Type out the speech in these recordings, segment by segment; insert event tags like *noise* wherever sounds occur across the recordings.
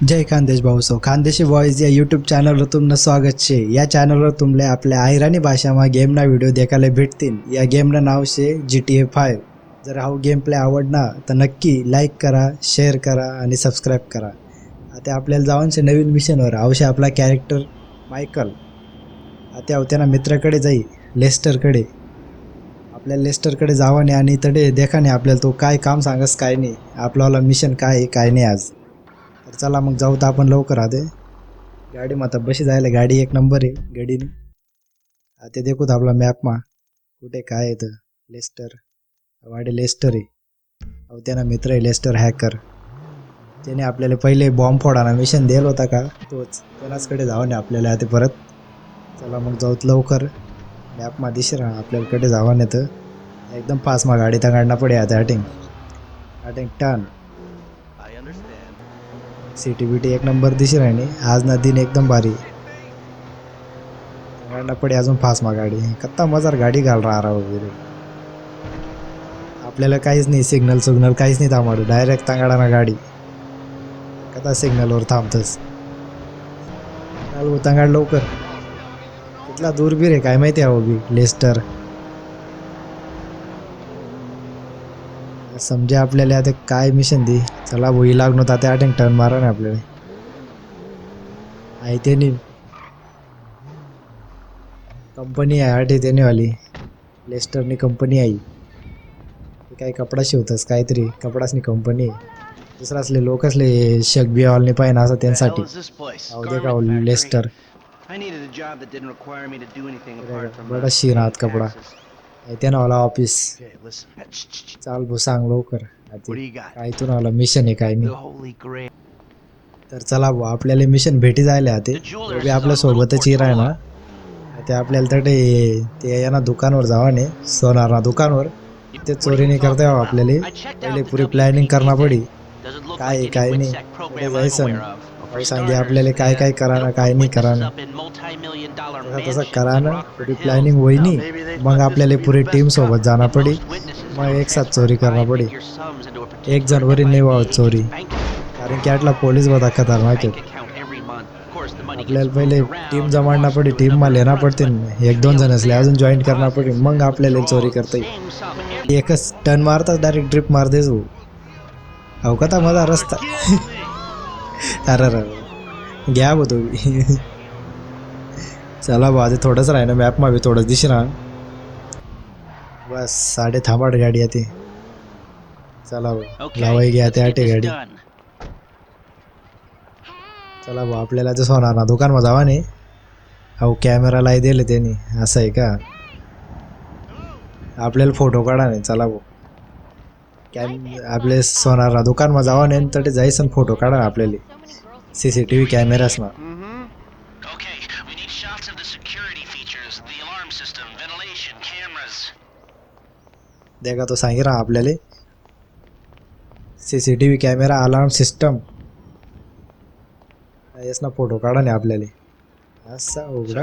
जय खानदेश भाऊसो खानदेशी बॉईज या यूट्यूब चॅनलवर तुमनं स्वागत शे. या चॅनलवर तुमले आपल्या आयराणी भाषामा गेमना व्हिडिओ देखायला भेटतील या गेमनं नाव शे जी टी ए फायव्ह जर हा गेम प्ले आवडना तर नक्की लाईक करा शेअर करा आणि सबस्क्राईब करा. आता आपल्याला जाऊन शे नवीन मिशनवर आवशे आपला कॅरेक्टर मायकल आता अवत्याना मित्राकडे जाई लेस्टरकडे. आपल्या लेस्टरकडे जावाने आणि तडे देखाने आपल्याला तो काय काम सांगस काय नाही. आपल्याला मिशन काय काय नाही आज. तर चला मग जाऊ तर आपण लवकर आधे गाडी मग आता बशी जायला गाडी एक नंबर आहे गाडीने. आता देखूत आपला मॅपमा कुठे काय आहे तर लेस्टर. वाडे लेस्टर आहे. अहो त्यांना मित्र आहे लेस्टर हॅकर त्याने आपल्याला पहिले बॉम्ब फोडाना मिशन दिलं होता का? तोच. त्यालाचकडे जावं नाही आपल्याला आता परत. चला मग जाऊत लवकर. मॅपमा दिशी राहा आपल्याकडे जावं नाही तर. एकदम फास्ट मा गाडी तर काढणं पडे आता अटिंग अटिंग टन सिटी बिटी एक नंबर दिशी राहिली. आज ना दिन एकदम भारी. गाडना पडे अजून फास मा गाडी. कत्ता मजार गाडी घाल राहा वगैरे. आपल्याला काहीच नाही सिग्नल सुग्नल काहीच नाही थांबाडू डायरेक्ट तांगाडाना गाडी. कथा सिग्नलवर थांबतस. चाल तांगाड लवकर. तिथला दूरबीर आहे काय माहिती आहे बी. लेस्टर. समजे आपल्याला आता काय मिशन दे? चला भोई लागणं तर आता अटेंग टर्न मारा ना आपल्याला. आहे त्याने कंपनी आहे आठ त्याने वाली. लेस्टरनी कंपनी आहे. ते काय कपडा शिवतस काहीतरी. कपडासनी कंपनी दुसरा असले लोक असले शक बिवालने पाहिजे असं त्यांसाठी. दे का? लेस्टर बड़ा- शीर हाथ कपड़ा. त्यानं वाला ऑफिस. चाल भो सांग लवकर? काय तुला वाला मिशन आहे काय नाही. तर चला भाऊ आपल्याला मिशन भेटी जायला ते jewelers तो आपल्या सोबतच येत आहे ना. ते आपल्याला तर ते ते यांना दुकानवर जावा ने सोनार ना दुकानवर. ते चोरी नाही करता यावं आपल्याला पहिले पुरी प्लॅनिंग करणं पडी. काय काय नाही. जायचं सांगे आपल्याला काय काय करा ना काय नाही करा आता तसं करा ना थोडी प्लॅनिंग होई नाही मग आपल्याला पुरी टीम सोबत जाणार पडी. मग एक साथ चोरी करणार पडी. एक जनवरी नाही व्हावं चोरी. कारण की आटला पोलीस बदाक तर माहिती आपल्याला पहिले टीम जमाडणार पडी टीम मला लेणार पडतील एक दोन जण असले अजून जॉईन करणार पडी. मग आपल्याला चोरी करता येईल. एकच टर्न मारतात डायरेक्ट ट्रिप मार दे अवकाता मला रस्ता. *laughs* अरे घ्या बो तुम्ही. *laughs* चला बा आधी थोडंच राही ना मॅपमा बी थोडंच दिशी ना बस साडे थांबाड गाडी आहे ती. चला भाऊ Okay, लावाई घ्या त्या आटे गाडी. चला भाऊ आपल्याला ते सोनार ना दुकान जावा नाही अहो कॅमेरा लाई दिले त्यांनी असं आहे का? आपल्याला फोटो काढा नाही चला भाऊ कॅम आपले सोनार ना दुकान जावा नाही तर ते जायचं फोटो काढा आपल्याला. C C T V cameras ना देखा तो सांगे राहा आपल्याला C C T V camera alarm system yes ना फोटो काढा नाही आपल्याला असा उघडा.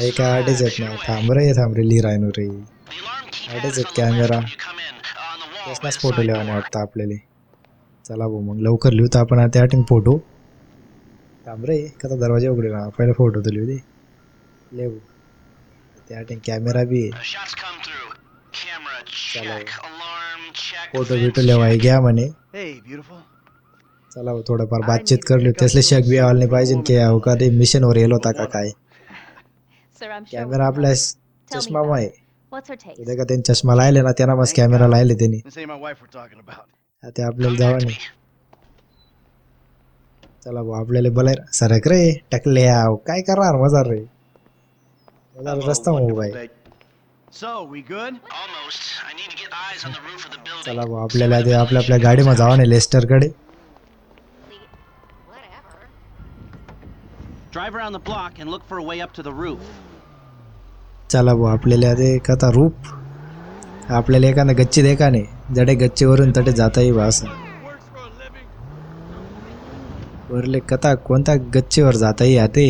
हे काय अडेच येत नाही थांब रे थांब रे ली राहिनो रे the left camera when you come in, on the wall. by यासनाच the फोटो door. वाटतं आपल्याला चला भाऊ मग लवकर लिहू तर आपण आता आठवण फोटो थांब रे कसा दरवाजा उघडे ना पहिला फोटो तर लिहू दे। लिहू त्याठिकाणी कॅमेरा बी फोटो बिटो लेवाय घ्या म्हणे चला थोडंफार बातचीत करलो त्यासले शक बी आवाल नाही पाहिजे की अहो का मिशन वर येलो होता का काय कॅमेरा आपल्या चष्मा माय उद्या का त्यांनी चष्मा लायले ना त्यांना मस्त कॅमेरा लायले त्यांनी ते आपल्याला जावा नाही चला भाऊ आपल्याला बोलाय सरक रे टकले काय करणार मजार रे रस्ता मग wonderful बाई day. So, we good? Almost. I need to get eyes on the roof of the building. चला भाऊ आपल्याला आपल्या आपल्या गाडीमध्ये जावा नाही लेस्टरकडे. Drive around the block and look for a way up to the roof. चला भाऊ आपल्याला ते कथा रूप आपल्याला एखादा गच्ची देखा नाही जडे गच्चीवरून तटे जाता येईल बा असं वरले कथा कोणत्या गच्चीवर जाता येईल ते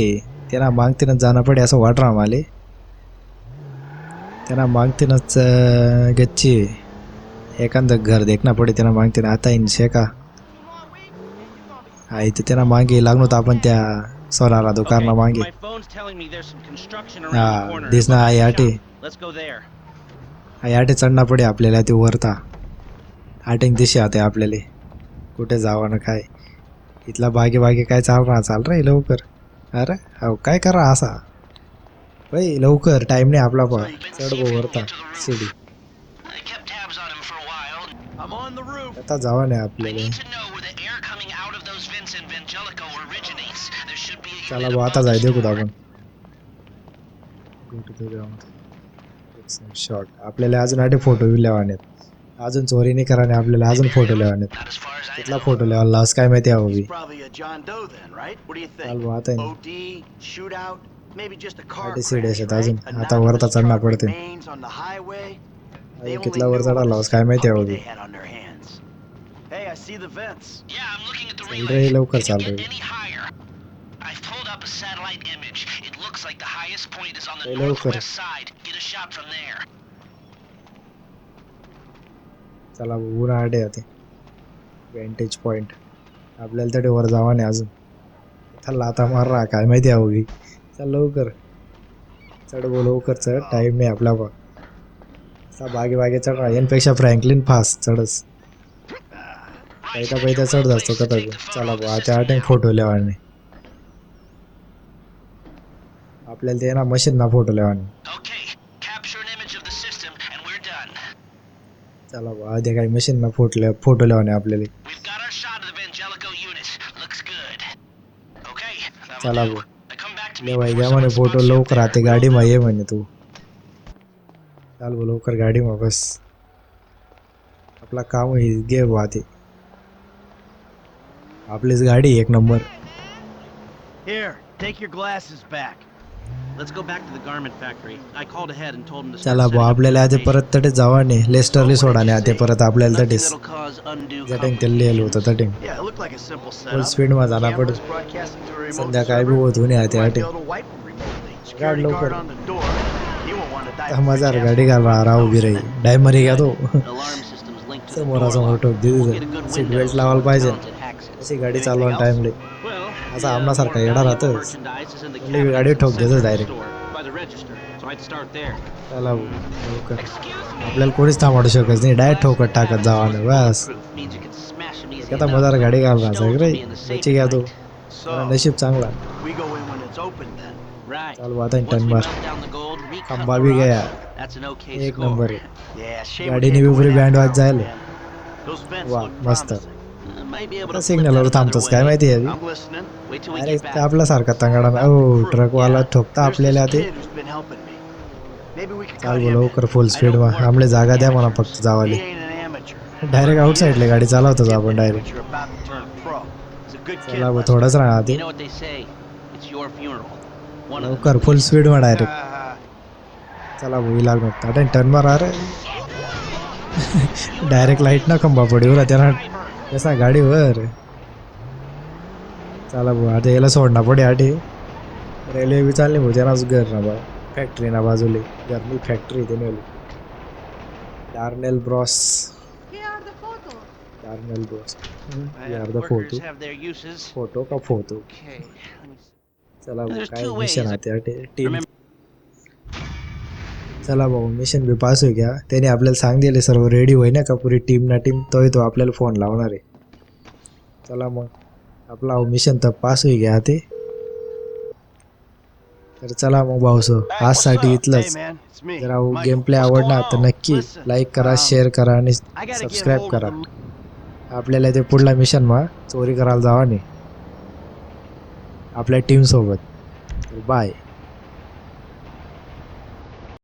त्यांना मागतीनच जाणं पडे असं वाट राहा हा त्यांना मागे लागलो तर आपण त्या सोनारा दुकानला मागे. My phone's telling me there's some construction around हा the corner. दिसना आहे आटे Let's go there. हा आटे चढणं पडे आपल्याला ते वरता. आटेंग दिशे आता आपल्याला. कुठे जावं ना काय? इथला बागे बागे काय चालणार? चाल रे लवकर. अरे हो काय करा असा? भाई लवकर. टाइम नाही आपला पा चढ़ गोवर था आता जावा नहीं आप ले चला आता जाय देखो दागन शॉट आप ले लाज ना फोटो भी ले आने आज इन सॉरी नहीं कराने आप ले फोटो ले आने फोटो ले और लास्ट का ही में आता अजून. आता वरता चढणं truck पडते. remains on the highway. They अजून only कितला वर knew चढा what a लास काय माहिती आहे puppy B they had on their hands. Hey, I see the vents. Yeah, I'm looking at the चल relay. रे लवकर Can चाल you ray get any higher? I've pulled up a satellite image. It looks like the highest point is on the Hey, lowकर. northwest side. Get a shot from there. चला भाऊ, ऊन आटे होते वेंटेज point आपल्याला तरी वर जावा नाही अजून इथं लाता मार राहा काय माहिती आहे चल लवकर. चढ बो लवकर चढ. टाईम नाही आपला पण. असा बागे बागे चढ यांपेक्षा फ्रँकलिन फास्ट चढच. पैका पैका चढ असतो का तू चला भाऊ आता आटे फोटो लेवाने आपल्याला ते ना मशीन ना फोटो लेवाने. चला भाऊ आधी काही मशीन ना फोटो फोटो लेवाने आपल्याला. चला will भाई फोटो लवकर आते गाडी मा ये म्हणे तू. चाल बोल लवकर गाडी मा बस. आपला काम घे वाते आपलीच गाडी एक number. Here, take your glasses back. चला बो आपल्याला आधी परत तडे जावाने लेस्टरली नाही आधी परत आपल्याला तडेस जटिंग ते लिहिलं होतं तटिंग फुल स्पीडमध्ये झाला पण संध्याकाळी बी वधून या ते अटे गाडी घाल राहा उभी राही डायमरी घ्या तो. समोरासमोर ठोक दे सीट बेल्ट लावायला पाहिजे. अशी गाडी चालवा टाइमली असं आमनासारखं येणार आता गाडी ठोक देतच डायरेक्ट चला आपल्याला कोणीच थांबाडू शकत नाही. डायरेक्ट ठोकत टाकत जा आणि बस आता मजार गाडी घाल घ्या तू. नशीब चांगला बी गया. एक नंबर. गाडीने बी पुरी बँड वाज जायला. वा मस्त. सिग्नलवर सिग्नल थांबतोच काय माहिती आहे अरे ते आपल्या सारखा तंगडा ना ट्रकवाला ठोकता आपल्याला ते. चाल बोल लवकर फुल स्पीड वर आपली जागा द्या मला फक्त जावा डायरेक्ट आउट गाडी चालवतो आपण डायरेक्ट चला बघ थोडंच राहा आधी. लवकर फुल स्पीड वर डायरेक्ट चला बघ विलाग नव्हता टर्न मार अरे. *laughs* डायरेक्ट लाइट ना खंबा पडू त्याला कसा गाडीवर? चला भाऊ आता याला सोडणार पडे आठी रेल्वे बी चालली भाऊ त्यांनाच घर ना बा फॅक्टरी ना बाजूली. घरनी फॅक्टरी त्याने डार्नेल ब्रॉस डार्नेल ब्रॉस अर्धा फोटो. फोटो का फोटो. चला काय मिशन. आहे त्या टीम चला भाऊ मिशन बी पास होई घ्या. त्याने आपल्याला सांग दिले सर्व रेडी होई ना का? पुरी टीम ना टीम तोही तो आपल्याला फोन लावणार आहे. चला मग आपला मिशन तर पास होई घ्या ते. तर चला मग भाऊसो आजसाठी Hey इथलंच. Man, it's me. जर Michael. गेम प्ले आवडला तर? नक्की लाईक करा um, शेअर करा आणि सबस्क्राईब करा. आपल्याला ते पुढला मिशन मा चोरी करायला जावा नाही. आपल्या टीम सोबत. बाय